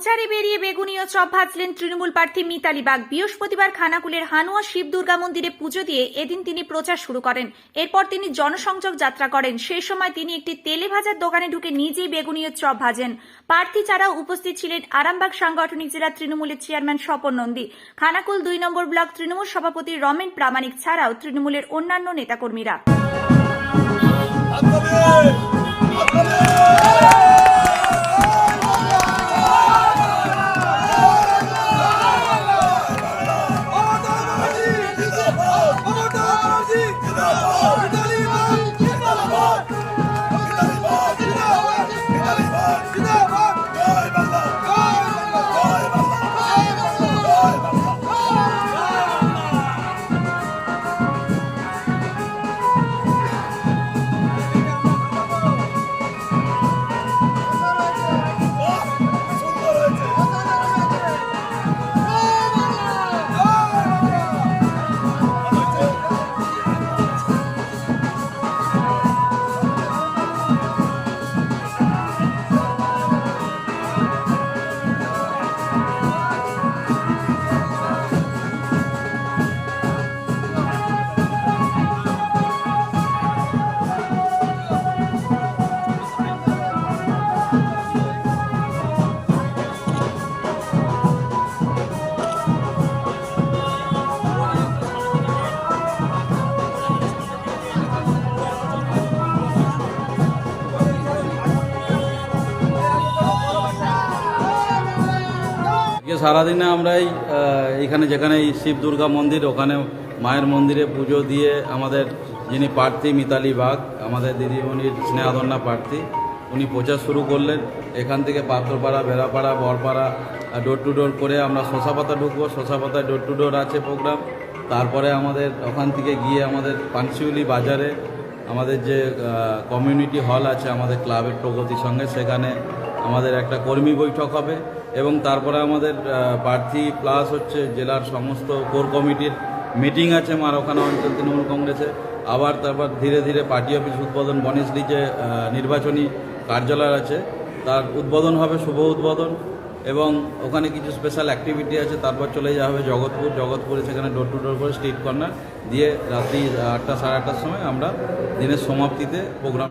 প্রচারে বেরিয়ে বেগুনীয় চপ ভাজলেন তৃণমূল প্রার্থী মিতালি বাগ। বৃহস্পতিবার খানাকুলের হানুয়া শিব দুর্গা মন্দিরে পুজো দিয়ে এদিন তিনি প্রচার শুরু করেন। এরপর তিনি জনসংযোগ যাত্রা করেন। সেই সময় তিনি একটি তেলে ভাজার দোকানে ঢুকে নিজেই বেগুনীয় চপ ভাজেন। প্রার্থী ছাড়াও উপস্থিত ছিলেন আরামবাগ সাংগঠনিক জেলা তৃণমূলের চেয়ারম্যান স্বপন নন্দী। খানাকুল দুই নম্বর ব্লক তৃণমূল সভাপতি রমেন প্রামাণিক ছাড়াও তৃণমূলের অন্যান্য নেতাকর্মীরা। আজকে সারাদিনে আমরাই এখানে যেখানে শিব দুর্গা মন্দির, ওখানে মায়ের মন্দিরে পুজো দিয়ে আমাদের যিনি প্রার্থী মিতালি বাগ আমাদের দিদিমণির স্নেহাধন্যা প্রার্থী উনি প্রচার শুরু করলেন। এখান থেকে Patharpara Berapara, Borpara door to door করে আমরা শশাপাতা ঢুকবো। শশাপাতা ডোর টু ডোর আছে প্রোগ্রাম তারপরে আমাদের ওখান থেকে গিয়ে আমাদের পানশিউলি বাজারে আমাদের যে কমিউনিটি হল আছে আমাদের ক্লাবের প্রগতির সঙ্গে, সেখানে আমাদের একটা কর্মী বৈঠক হবে এবং তারপরে আমাদের প্রার্থী প্লাস হচ্ছে জেলার সমস্ত কোর কমিটির মিটিং আছে মারোখানা অঞ্চল তৃণমূল কংগ্রেসে। আবার তারপর ধীরে ধীরে পার্টি অফিস উদ্বোধন বনেশলি যে নির্বাচনী কার্যালয় আছে। তার উদ্বোধন হবে শুভ উদ্বোধন এবং ওখানে কিছু স্পেশাল অ্যাক্টিভিটি আছে তারপর চলে যাওয়া হবে জগৎপুর। জগৎপুরে সেখানে ডোর টু ডোর করে স্ট্রিট কর্নার দিয়ে রাত্রি আটটা সাড়ে আটটার সময় আমরা দিনের সমাপ্তিতে প্রোগ্রাম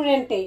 রেস্টুরেন্টে